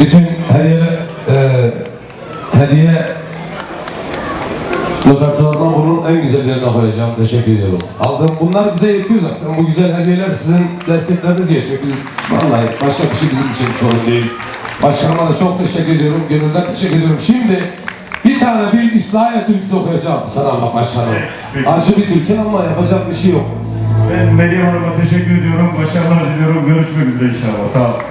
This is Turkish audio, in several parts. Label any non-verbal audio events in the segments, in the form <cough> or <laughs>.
Bütün hediye e, hediye Lokartlarından bunun en güzellerine koyacağım. Teşekkür ediyorum. Aldığım bunlar bize yetiyor zaten. Bu güzel hediyeler sizin destekleriniz yetiyor. Biz vallahi başka bir şey bizim için sorun değil. Başkanıma da çok teşekkür ediyorum. Gönülden teşekkür ediyorum. Şimdi bir tane bir İslahiye türküsü okuyacağım sana bak başkanım. Acı bir türkü ama yapacak bir şey yok. Ben Meryem Hanım'a teşekkür ediyorum. Başarılar diliyorum. Görüşmek üzere inşallah. Sağ olun.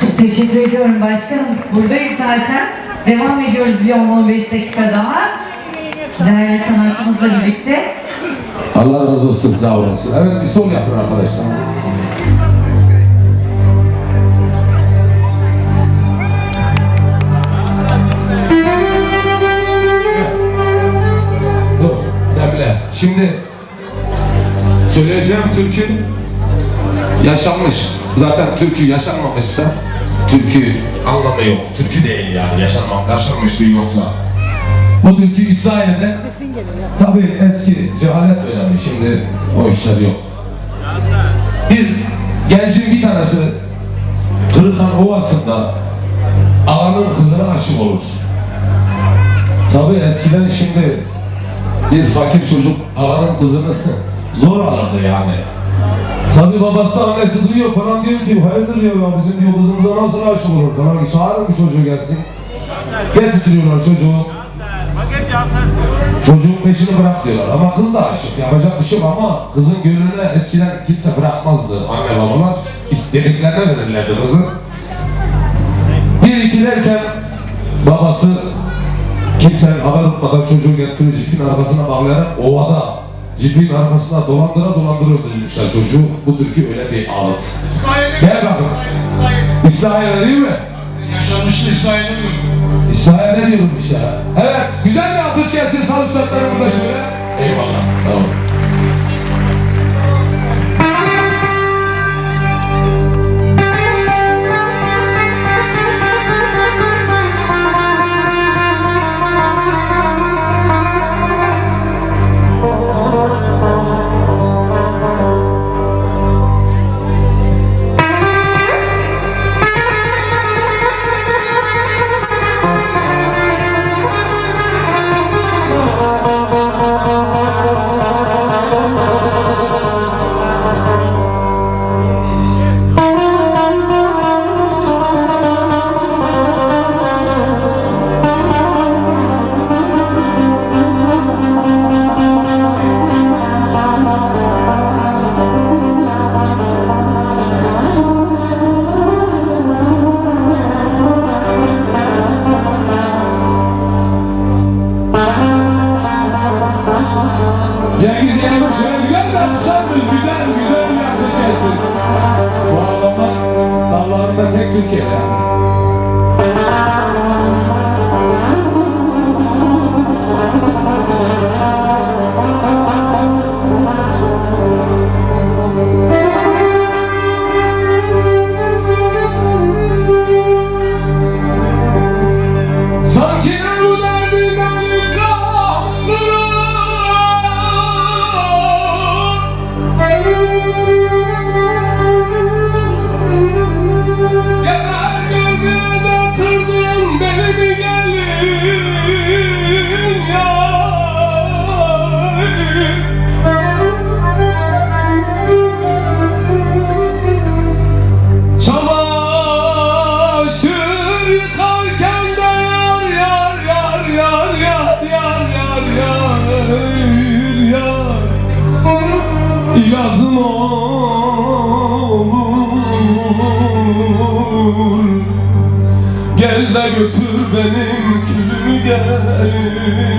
Çok teşekkür ediyorum başkanım. Buradayız zaten. Devam ediyoruz bir 10-15 dakika daha. Değerli sanatçımızla birlikte. Allah razı olsun sağ olasın. Evet bir sol yapın arkadaşlar. Demle. Şimdi söyleyeceğim türkü yaşanmış. Zaten türkü yaşanmamışsa türkü anlamı yok. Türkü değil yani yaşanmak, yaşanmışlığı yoksa. Bu türkü İsrail'de tabi eski cehalet dönemi şimdi o işler yok. Bir gencin bir tanesi Kırıkhan Ovası'nda ağanın kızına aşık olur. Tabi eskiden şimdi bir fakir çocuk ağanın kızını <laughs> zor alırdı yani. Tabi babası annesi duyuyor falan diyor ki hayırdır diyor ya bizim diyor kızımıza nasıl aşık olur falan. Çağırın bir çocuğu gelsin. Getiriyorlar çocuğu. Çocuğun peşini bırak diyorlar ama kız da aşık yapacak bir şey yok ama kızın gönlüne eskiden kimse bırakmazdı anne babalar istediklerine verirlerdi kızı. Bir iki derken babası kimse haber tutmadan çocuğu getiriyor jipin arkasına bağlayarak ovada jipin arkasına dolandıra dolandıra öldürmüşler çocuğu. Bu türkü öyle bir ağıt. Gel bakın. İsrail'e değil mi? Yaşanmıştı İsrail'e diyorum. İsrail'e diyorum işte. Evet, güzel bir alkış gelsin sağ üstadlarımıza şöyle. Cengiz Yenem'e şöyle güzel bir mıyız? Güzel, güzel bir alkış gelsin. Bu adamlar dallarında tek Türkiye'de. benim külüm gelin.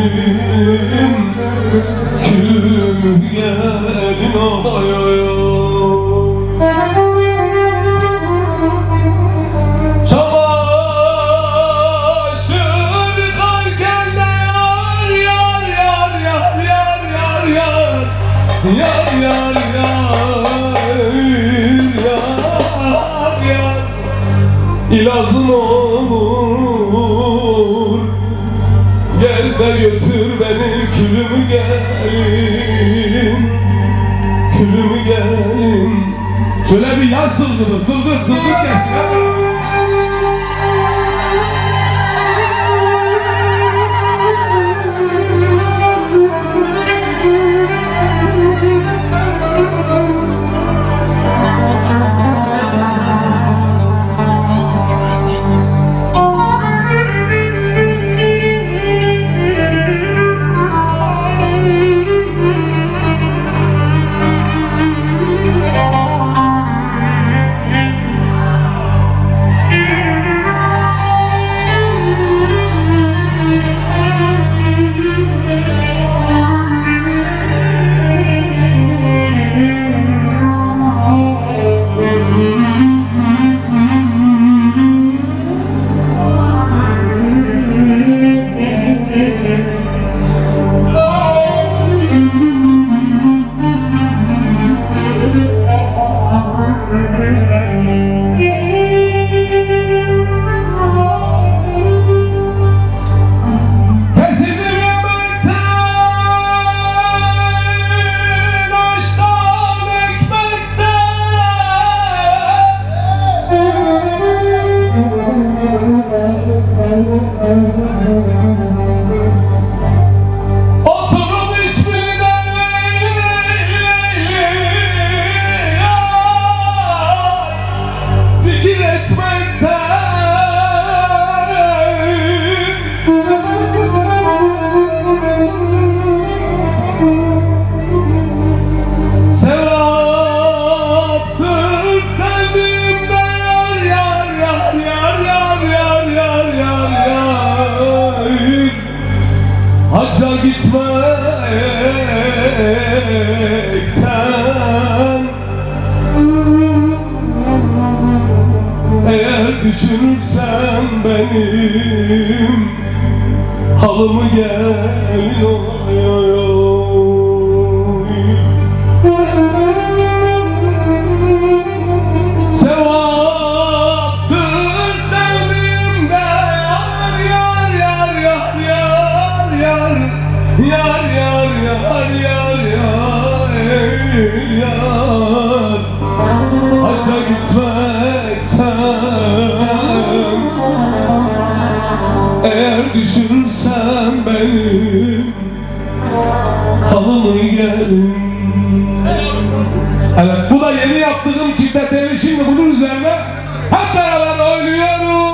Külüm gelin ay ay Yar yar yar yar yar İlazım ol götür benim külümü gelin Külümü gelin Şöyle bir yaz zılgıdı zılgıt zılgıt gelsin ha. yürekten Eğer düşürürsen benim Halımı gel ola halımı gelin Evet bu da yeni yaptığım çifte teli şimdi bunun üzerine hep beraber oynuyoruz